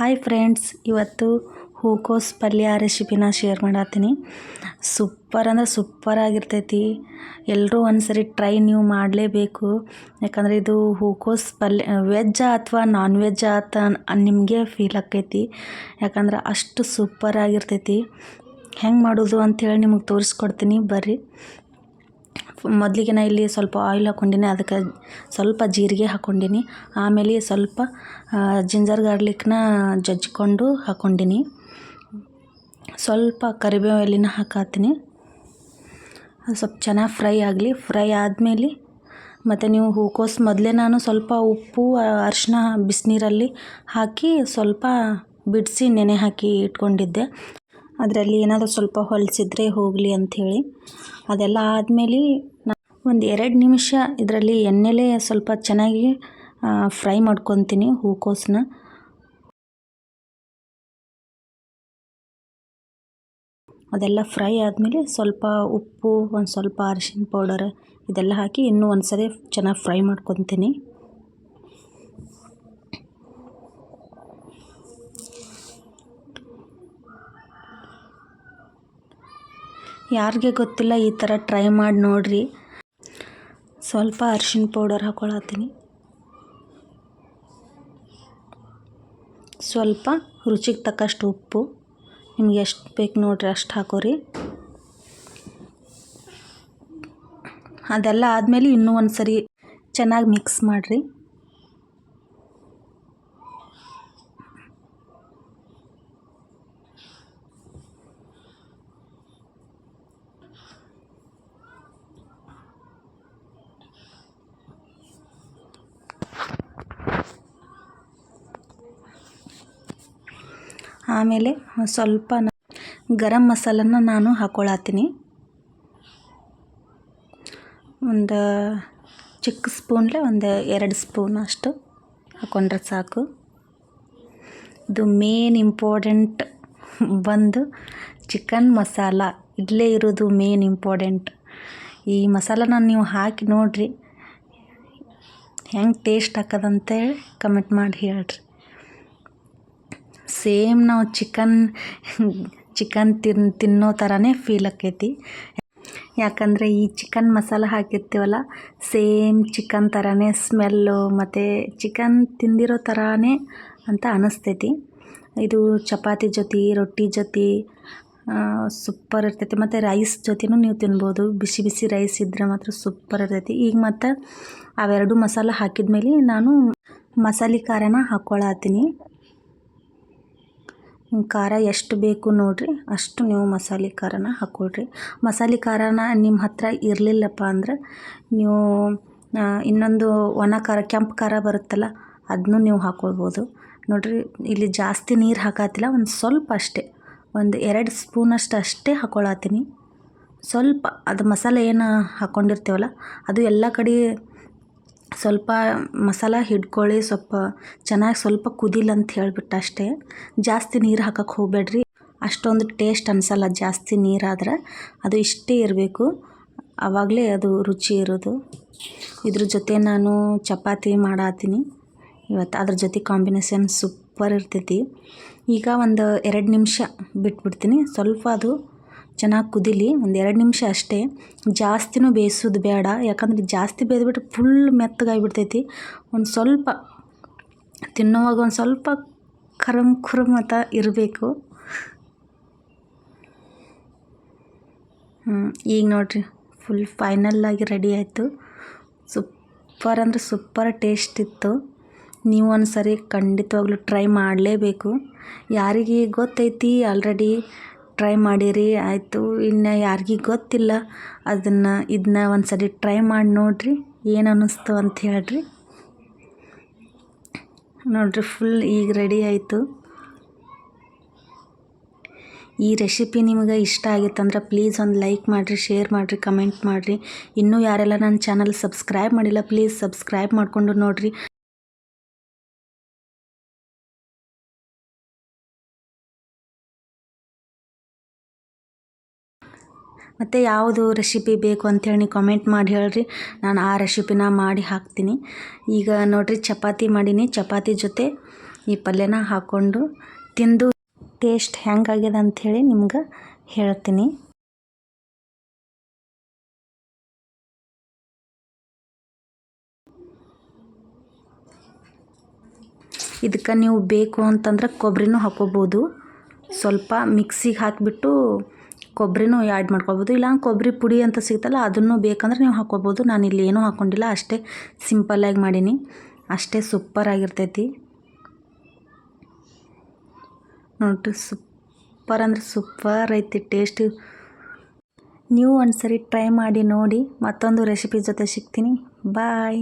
Hi friends ಇವತ್ತು ಹೂಕೋಸ್ ಪಲ್ಯ ರೆಸಿಪಿನ ಶೇರ್ ಮಾಡತ್ತೀನಿ ಸೂಪರ್ ಅಂದ್ರೆ ಸೂಪರ್ ಆಗಿರ್ತೈತಿ. ಎಲ್ಲರೂ ಒಂದ್ಸರಿ ಟ್ರೈ ನೀವು ಮಾಡಲೇಬೇಕು. ಯಾಕಂದರೆ ಇದು ಹೂಕೋಸ್ ಪಲ್ಯ ವೆಜ್ಜಾ ಅಥವಾ ನಾನ್ ವೆಜ್ ಆತ ನಿಮಗೆ ಫೀಲ್ ಆಕೈತಿ ಯಾಕಂದ್ರೆ ಅಷ್ಟು ಸೂಪರ್ ಆಗಿರ್ತೈತಿ. ಹೆಂಗೆ ಮಾಡೋದು ಅಂಥೇಳಿ ನಿಮಗೆ ತೋರಿಸ್ಕೊಡ್ತೀನಿ. ಬರ್ರಿ. ಮೊದಲಿಗೆ ನಾ ಇಲ್ಲಿ ಸ್ವಲ್ಪ ಆಯಿಲ್ ಹಾಕ್ಕೊಂಡಿನಿ ಅದಕ್ಕೆ ಸ್ವಲ್ಪ ಜೀರಿಗೆ ಹಾಕ್ಕೊಂಡಿನಿ ಆಮೇಲೆ ಸ್ವಲ್ಪ ಜಿಂಜರ್ ಗಾರ್ಲಿಕ್ನ ಜಜ್ಜಿಕೊಂಡು ಹಾಕ್ಕೊಂಡಿನಿ ಸ್ವಲ್ಪ ಕರಿಬೇವು ಎಲೆನ ಹಾಕತ್ತೀನಿ. ಅದು ಸ್ವಲ್ಪ ಚೆನ್ನಾಗಿ ಫ್ರೈ ಆಗಲಿ. ಫ್ರೈ ಆದಮೇಲೆ ಮತ್ತು ನೀವು ಹೂಕೋಸು ಮೊದಲೇ ನಾನು ಸ್ವಲ್ಪ ಉಪ್ಪು ಅರಿಶಿನ ಬಿಸಿನೀರಲ್ಲಿ ಹಾಕಿ ಸ್ವಲ್ಪ ಬಿಡಿಸಿ ನೆನೆ ಹಾಕಿ ಇಟ್ಕೊಂಡಿದ್ದೆ. ಅದರಲ್ಲಿ ಏನಾದರೂ ಸ್ವಲ್ಪ ಹೊಲಸಿದ್ರೆ ಹೋಗಲಿ ಅಂಥೇಳಿ. ಅದೆಲ್ಲ ಆದಮೇಲೆ ಒಂದು ಎರಡು ನಿಮಿಷ ಇದರಲ್ಲಿ ಎಣ್ಣೆಲೆ ಸ್ವಲ್ಪ ಚೆನ್ನಾಗಿ ಫ್ರೈ ಮಾಡ್ಕೊತೀನಿ ಹೂಕೋಸನ್ನ ಅದೆಲ್ಲ ಫ್ರೈ ಆದಮೇಲೆ ಸ್ವಲ್ಪ ಉಪ್ಪು, ಒಂದು ಸ್ವಲ್ಪ ಅರಿಶಿನ ಪೌಡರ್ ಇದೆಲ್ಲ ಹಾಕಿ ಇನ್ನೂ ಒಂದು ಸರಿ ಚೆನ್ನಾಗಿ ಫ್ರೈ ಮಾಡ್ಕೊತೀನಿ. ಯಾರಿಗೆ ಗೊತ್ತಿಲ್ಲ ಈ ಥರ ಟ್ರೈ ಮಾಡಿ ನೋಡಿರಿ. ಸ್ವಲ್ಪ ಅರಿಶಿನ ಪೌಡರ್ ಹಾಕ್ಕೊಳತ್ತೀನಿ ಸ್ವಲ್ಪ ರುಚಿಗೆ ತಕ್ಕಷ್ಟು ಉಪ್ಪು. ನಿಮ್ಗೆ ಎಷ್ಟು ಬೇಕು ನೋಡ್ರಿ ಅಷ್ಟು ಹಾಕೋರಿ. ಅದೆಲ್ಲ ಆದಮೇಲೆ ಇನ್ನೂ ಒಂದು ಸರಿ ಚೆನ್ನಾಗಿ ಮಿಕ್ಸ್ ಮಾಡಿರಿ. ಆಮೇಲೆ ಸ್ವಲ್ಪ ಗರಂ ಮಸಾಲನ ನಾನು ಹಾಕ್ಕೊಳತ್ತೀನಿ ಒಂದು ಚಿಕ್ಕ ಸ್ಪೂನ್ಲೆ ಒಂದು ಎರಡು ಸ್ಪೂನ್ ಅಷ್ಟು ಹಾಕ್ಕೊಂಡ್ರೆ ಸಾಕು. ಇದು ಮೇನ್ ಇಂಪಾರ್ಟೆಂಟ್ ಬಂದು ಚಿಕನ್ ಮಸಾಲ. ಇಲ್ಲೇ ಇರೋದು ಮೇನ್ ಇಂಪಾರ್ಟೆಂಟ್ ಈ ಮಸಾಲನ ನೀವು ಹಾಕಿ ನೋಡಿರಿ. ಹೆಂಗೆ ಟೇಸ್ಟ್ ಹಾಕದಂತೇಳಿ ಕಮೆಂಟ್ ಮಾಡಿ ಹೇಳ್ರಿ. ಸೇಮ್ ನಾವು ಚಿಕನ್ ಚಿಕನ್ ತಿನ್, ತಿನ್ನೋ ಥರನೇ ಫೀಲ್ ಆಕೈತಿ. ಯಾಕಂದರೆ ಈ ಚಿಕನ್ ಮಸಾಲ ಹಾಕಿರ್ತೀವಲ್ಲ, ಸೇಮ್ ಚಿಕನ್ ಥರನೇ ಸ್ಮೆಲ್ಲು ಮತ್ತು ಚಿಕನ್ ತಿಂದಿರೋ ಥರನೇ ಅಂತ ಅನಿಸ್ತೈತಿ. ಇದು ಚಪಾತಿ ಜೊತೆ, ರೊಟ್ಟಿ ಜೊತೆ ಸೂಪರ್ ಇರ್ತೈತಿ. ಮತ್ತು ರೈಸ್ ಜೊತೆನೂ ನೀವು ತಿನ್ಬೋದು. ಬಿಸಿ ಬಿಸಿ ರೈಸ್ ಇದ್ದರೆ ಮಾತ್ರ ಸೂಪರ್ ಇರ್ತೈತಿ. ಈಗ ಮತ್ತು ಅವೆರಡು ಮಸಾಲ ಹಾಕಿದ್ಮೇಲೆ ನಾನು ಮಸಾಲೆ ಖಾರನ ಹಾಕ್ಕೊಳತ್ತೀನಿ ಖಾರ ಎಷ್ಟು ಬೇಕು ನೋಡಿರಿ. ಅಷ್ಟು ನೀವು ಮಸಾಲೆ ಖಾರನ ಹಾಕ್ಕೊಳ್ರಿ ಮಸಾಲೆ ಖಾರನ ನಿಮ್ಮ ಹತ್ರ ಇರಲಿಲ್ಲಪ್ಪ ಅಂದ್ರೆ ನೀವು ಇನ್ನೊಂದು ಒಣ ಖಾರ, ಕೆಂಪು ಖಾರ ಬರುತ್ತಲ್ಲ ಅದನ್ನು ನೀವು ಹಾಕ್ಕೊಳ್ಬೋದು ನೋಡಿರಿ, ಇಲ್ಲಿ ಜಾಸ್ತಿ ನೀರು ಹಾಕತ್ತಿಲ್ಲ ಒಂದು ಸ್ವಲ್ಪ ಅಷ್ಟೇ. ಒಂದು ಎರಡು ಸ್ಪೂನಷ್ಟು ಅಷ್ಟೇ ಹಾಕ್ಕೊಳತ್ತೀನಿ ಸ್ವಲ್ಪ, ಅದು ಮಸಾಲೆ ಏನು ಹಾಕ್ಕೊಂಡಿರ್ತೀವಲ್ಲ ಅದು ಎಲ್ಲ ಕಡೆ ಸ್ವಲ್ಪ ಮಸಾಲ ಹಿಡ್ಕೊಳ್ಳಿ, ಸ್ವಲ್ಪ ಚೆನ್ನಾಗಿ ಸ್ವಲ್ಪ ಕುದಿಲ್ಲ ಅಂತ ಹೇಳ್ಬಿಟ್ಟು ಅಷ್ಟೇ. ಜಾಸ್ತಿ ನೀರು ಹಾಕಕ್ಕೆ ಹೋಗಬೇಡ್ರಿ. ಅಷ್ಟೊಂದು ಟೇಸ್ಟ್ ಅನಿಸಲ್ಲ ಜಾಸ್ತಿ ನೀರಾದ್ರೆ ಅದು ಇಷ್ಟೇ ಇರಬೇಕು. ಆವಾಗಲೇ ಅದು ರುಚಿ ಇರೋದು. ಇದ್ರ ಜೊತೆ ನಾನು ಚಪಾತಿ ಮಾಡಾತೀನಿ. ಇವತ್ತು ಅದ್ರ ಜೊತೆ ಕಾಂಬಿನೇಷನ್ ಸೂಪರ್ ಇರ್ತೈತಿ. ಈಗ ಒಂದು ಎರಡು ನಿಮಿಷ ಬಿಟ್ಬಿಡ್ತೀನಿ. ಸ್ವಲ್ಪ ಅದು ಚೆನ್ನಾಗಿ ಕುದಿಲಿ, ಒಂದು ಎರಡು ನಿಮಿಷ ಅಷ್ಟೇ. ಜಾಸ್ತಿನೂ ಬೇಯಿಸೋದು ಬೇಡ. ಯಾಕಂದ್ರೆ ಜಾಸ್ತಿ ಬೇಯ್ದುಬಿಟ್ರೆ ಫುಲ್ ಮೆತ್ತಗಾಗಿಬಿಡ್ತೈತಿ. ಒಂದು ಸ್ವಲ್ಪ ತಿನ್ನೋವಾಗ ಒಂದು ಸ್ವಲ್ಪ ಖರಮ್ ಖುರಮ್ ಅಂತ ಇರಬೇಕು. ಹ್ಞೂ ಈಗ ನೋಡಿರಿ. ಫುಲ್ ಫೈನಲ್ಲಾಗಿ ರೆಡಿ ಆಯಿತು. ಸೂಪರ್ ಅಂದರೆ ಸೂಪರ್ ಟೇಸ್ಟ್ ಇತ್ತು. ನೀವು ಒಂದು ಸರಿ ಖಂಡಿತವಾಗ್ಲೂ ಟ್ರೈ ಮಾಡಲೇಬೇಕು. ಯಾರಿಗೆ ಗೊತ್ತೈತಿ ಆಲ್ರೆಡಿ ಟ್ರೈ ಮಾಡಿರಿ, ಆಯಿತು. ಇನ್ನು ಯಾರಿಗೆ ಗೊತ್ತಿಲ್ಲ, ಅದನ್ನು ಇದನ್ನ ಒಂದು ಸರಿ ಟ್ರೈ ಮಾಡಿ ನೋಡಿರಿ, ಏನು ಅನ್ನಿಸ್ತು ಅಂತ ಹೇಳ್ರಿ. ನೋಡಿರಿ ಫುಲ್ ಈಗ ರೆಡಿ ಆಯಿತು. ಈ ರೆಸಿಪಿ ನಿಮಗೆ ಇಷ್ಟ ಆಗಿತ್ತಂದ್ರೆ ಪ್ಲೀಸ್ ಒಂದು ಲೈಕ್ ಮಾಡಿರಿ ಶೇರ್ ಮಾಡಿರಿ ಕಮೆಂಟ್ ಮಾಡಿರಿ. ಇನ್ನೂ ಯಾರೆಲ್ಲ ನನ್ನ ಚಾನಲ್ ಸಬ್ಸ್ಕ್ರೈಬ್ ಮಾಡಿಲ್ಲ ಪ್ಲೀಸ್ ಸಬ್ಸ್ಕ್ರೈಬ್ ಮಾಡಿಕೊಂಡು ನೋಡಿರಿ. ಮತ್ತು ಯಾವುದು ರೆಸಿಪಿ ಬೇಕು ಅಂಥೇಳಿ ನೀವು ಕಮೆಂಟ್ ಮಾಡಿ ಹೇಳ್ರಿ. ನಾನು ಆ ರೆಸಿಪಿನ ಮಾಡಿ ಹಾಕ್ತೀನಿ. ಈಗ ನೋಡಿರಿ, ಚಪಾತಿ ಮಾಡೀನಿ. ಚಪಾತಿ ಜೊತೆ ಈ ಪಲ್ಯನ ಹಾಕ್ಕೊಂಡು ತಿಂದು ಟೇಸ್ಟ್ ಹೆಂಗಾಗ್ಯದ ಅಂಥೇಳಿ ನಿಮ್ಗೆ ಹೇಳ್ತೀನಿ. ಇದಕ್ಕೆ ನೀವು ಬೇಕು ಅಂತಂದ್ರೆ ಕೊಬ್ಬರಿನೂ ಹಾಕ್ಕೋಬೋದು ಸ್ವಲ್ಪ ಮಿಕ್ಸಿಗೆ ಹಾಕಿಬಿಟ್ಟು ಕೊಬ್ಬರಿನೂ ಆ್ಯಡ್ ಮಾಡ್ಕೊಬೋದು ಇಲ್ಲ ಕೊಬ್ಬರಿ ಪುಡಿ ಅಂತ ಸಿಗುತ್ತಲ್ಲ ಅದನ್ನು ಬೇಕಂದ್ರೆ ನೀವು ಹಾಕ್ಕೊಬೋದು ನಾನು ಇಲ್ಲಿ ಏನೂ ಹಾಕ್ಕೊಂಡಿಲ್ಲ ಅಷ್ಟೇ ಸಿಂಪಲ್ಲಾಗಿ ಮಾಡೀನಿ. ಅಷ್ಟೇ ಸೂಪರ್ ಆಗಿರ್ತೈತಿ. ನೋಡ್ರಿ ಸೂಪರ್ ಅಂದ್ರೆ ಸೂಪರ್ ಐತಿ ಟೇಸ್ಟ್ ನೀವು ಒಂದು ಸರಿ ಟ್ರೈ ಮಾಡಿ ನೋಡಿ, ಮತ್ತೊಂದು ರೆಸಿಪಿ ಜೊತೆ ಸಿಗ್ತೀನಿ. ಬಾಯ್